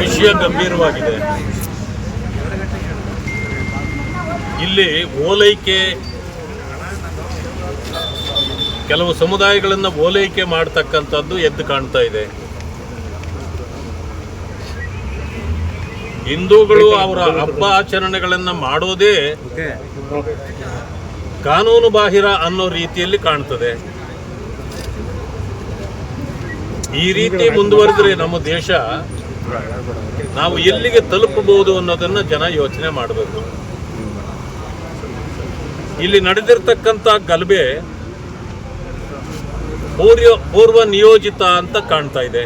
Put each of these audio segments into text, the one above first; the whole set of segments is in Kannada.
ವಿಷಯ ಗಂಭೀರವಾಗಿದೆ. ಇಲ್ಲಿ ಓಲೈಕೆ ಕೆಲವು ಸಮುದಾಯಗಳನ್ನು ಓಲೈಕೆ ಮಾಡ್ತಕ್ಕಂಥದ್ದು ಎದ್ದು ಕಾಣ್ತಾ ಇದೆ. ಹಿಂದೂಗಳು ಅವರ ಹಬ್ಬ ಆಚರಣೆಗಳನ್ನು ಮಾಡೋದೇ ಕಾನೂನು ಬಾಹಿರ ಅನ್ನೋ ರೀತಿಯಲ್ಲಿ ಕಾಣ್ತದೆ. ಈ ರೀತಿ ಮುಂದುವರೆದ್ರೆ ನಮ್ಮ ದೇಶ ನಾವು ಎಲ್ಲಿಗೆ ತಲುಪಬಹುದು ಅನ್ನೋದನ್ನ ಜನ ಯೋಚನೆ ಮಾಡಬೇಕು. ಇಲ್ಲಿ ನಡೆದಿರ್ತಕ್ಕಂಥ ಗಲಭೆ ಪೂರ್ವ ಪೂರ್ವ ನಿಯೋಜಿತ ಅಂತ ಕಾಣ್ತಾ ಇದೆ.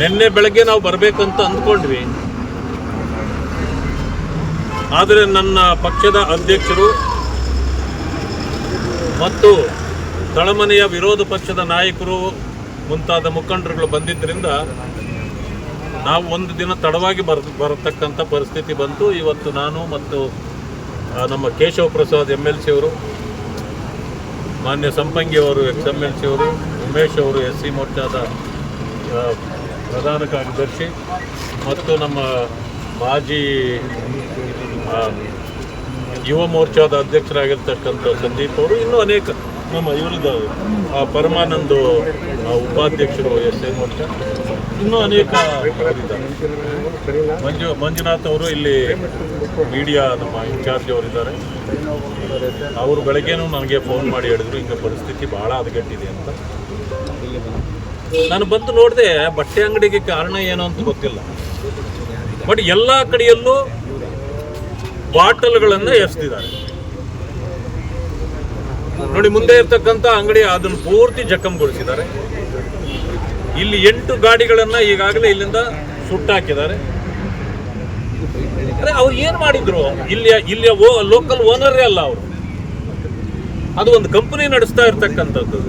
ನಿನ್ನೆ ಬೆಳಗ್ಗೆ ನಾವು ಬರಬೇಕಂತ ಅಂದ್ಕೊಂಡ್ವಿ. ಆದರೆ ನನ್ನ ಪಕ್ಷದ ಅಧ್ಯಕ್ಷರು ಮತ್ತು ತಳಮನೆಯ ವಿರೋಧ ಪಕ್ಷದ ನಾಯಕರು ಮುಂತಾದ ಮುಖಂಡರುಗಳು ಬಂದಿದ್ದರಿಂದ ನಾವು ಒಂದು ದಿನ ತಡವಾಗಿ ಬರ್, ಬರತಕ್ಕಂಥ ಪರಿಸ್ಥಿತಿ ಬಂತು. ಇವತ್ತು ನಾನು ಮತ್ತು ನಮ್ಮ Keshava Prasad M L C ಅವರು, ಮಾನ್ಯ ಸಂಪಂಗಿ ಅವರು, ಎಕ್ಸ್ ಎಂ ಎಲ್ ಸಿ ಅವರು, ಉಮೇಶ್ ಅವರು, ಎಸ್ ಸಿ ಮೋರ್ಚಾದ ಪ್ರಧಾನ ಕಾರ್ಯದರ್ಶಿ ಮತ್ತು ನಮ್ಮ ಮಾಜಿ ಯುವ ಮೋರ್ಚಾದ ಅಧ್ಯಕ್ಷರಾಗಿರ್ತಕ್ಕಂಥ ಸಂದೀಪ್ ಅವರು ಇನ್ನೂ ಅನೇಕ ನಮ್ಮ ಇವರಿದ್ದಾರೆ ಆ, ಪರಮಾನಂದ ಉಪಾಧ್ಯಕ್ಷರು ಎಸ್ ಎನ್ ಮೋರ್ಚಾ ಇನ್ನೂ ಅನೇಕ ಮಂಜು ಮಂಜುನಾಥ್ ಅವರು ಇಲ್ಲಿ ಮೀಡಿಯಾ ನಮ್ಮ ಇನ್ಚಾರ್ಜ್ ಅವರಿದ್ದಾರೆ. ಅವರು ಬೆಳಗ್ಗೆನೂ ನನಗೆ ಫೋನ್ ಮಾಡಿ ಹೇಳಿದ್ರು ಹಿಂಗೆ ಪರಿಸ್ಥಿತಿ ಭಾಳ ಹದಗೆಟ್ಟಿದೆ ಅಂತ. ನಾನು ಬಂದು ನೋಡಿದೆ ಬಟ್ಟೆ ಅಂಗಡಿಗೆ ಕಾರಣ ಏನು ಅಂತ ಗೊತ್ತಿಲ್ಲ. ಬಟ್ ಎಲ್ಲ ಕಡೆಯಲ್ಲೂ ಬಾಟಲ್ಗಳನ್ನು ಎಸ್ತಿದ್ದಾರೆ ನೋಡಿ, ಮುಂದೆ ಇರ್ತಕ್ಕಂಥ ಅಂಗಡಿ ಅದನ್ನು ಪೂರ್ತಿ ಜಖಂಗೊಳಿಸಿದ್ದಾರೆ ಇಲ್ಲಿ ಎಂಟು ಗಾಡಿಗಳನ್ನ ಈಗಾಗಲೇ ಇಲ್ಲಿಂದ ಸುಟ್ಟಾಕಿದ್ದಾರೆ. ಅವ್ರು ಏನ್ ಮಾಡಿದ್ರು? ಇಲ್ಲಿಯ ಇಲ್ಲಿಯ ಲೋಕಲ್ ಓನರೇ ಅಲ್ಲ ಅವರು. ಅದು ಒಂದು ಕಂಪನಿ ನಡೆಸ್ತಾ ಇರ್ತಕ್ಕಂಥದ್ದು.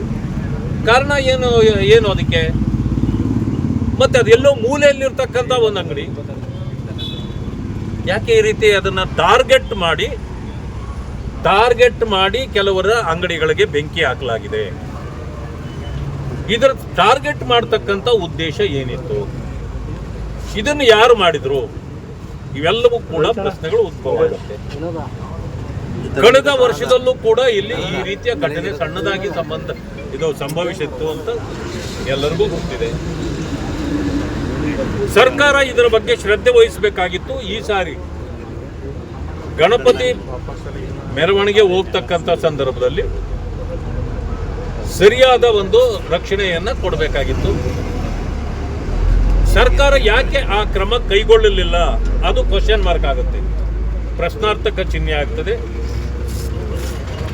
ಕಾರಣ ಏನು ಏನು ಅದಕ್ಕೆ? ಮತ್ತೆ ಅದೆಲ್ಲೋ ಮೂಲೆಯಲ್ಲಿರ್ತಕ್ಕಂಥ ಒಂದು ಅಂಗಡಿ. ಯಾಕೆ ಈ ರೀತಿ ಅದನ್ನ ಟಾರ್ಗೆಟ್ ಮಾಡಿ ಟಾರ್ಗೆಟ್ ಮಾಡಿ ಕೆಲವರ ಅಂಗಡಿಗಳಿಗೆ ಬೆಂಕಿ ಹಾಕಲಾಗಿದೆ. ಇದರ ಟಾರ್ಗೆಟ್ ಮಾಡ್ತಕ್ಕಂಥ ಉದ್ದೇಶ ಏನಿತ್ತು? ಇದನ್ನು ಯಾರು ಮಾಡಿದ್ರು? ಇವೆಲ್ಲವೂ ಕೂಡ ಪ್ರಶ್ನೆಗಳು ಉದ್ಭವ ಆಗುತ್ತೆ. ಕಳೆದ ವರ್ಷದಲ್ಲೂ ಕೂಡ ಇಲ್ಲಿ ಈ ರೀತಿಯ ಘಟನೆ ಸಣ್ಣದಾಗಿ ಸಂಬಂಧ ಇದು ಸಂಭವಿಸಿತ್ತು ಅಂತ ಎಲ್ಲರಿಗೂ ಗೊತ್ತಿದೆ. ಸರ್ಕಾರ ಇದರ ಬಗ್ಗೆ ಶ್ರದ್ಧೆ ವಹಿಸಬೇಕಾಗಿತ್ತು. ಈ ಸಾರಿ ಗಣಪತಿ ಮೆರವಣಿಗೆ ಹೋಗ್ತಕ್ಕಂಥ ಸಂದರ್ಭದಲ್ಲಿ ಸರಿಯಾದ ಒಂದು ರಕ್ಷಣೆಯನ್ನು ಕೊಡಬೇಕಾಗಿತ್ತು. ಸರ್ಕಾರ ಯಾಕೆ ಆ ಕ್ರಮ ಕೈಗೊಳ್ಳಲಿಲ್ಲ? ಅದು ಕ್ವಶನ್ ಮಾರ್ಕ್ ಆಗುತ್ತೆ. ಪ್ರಶ್ನಾರ್ಥಕ ಚಿಹ್ನೆ ಆಗ್ತದೆ.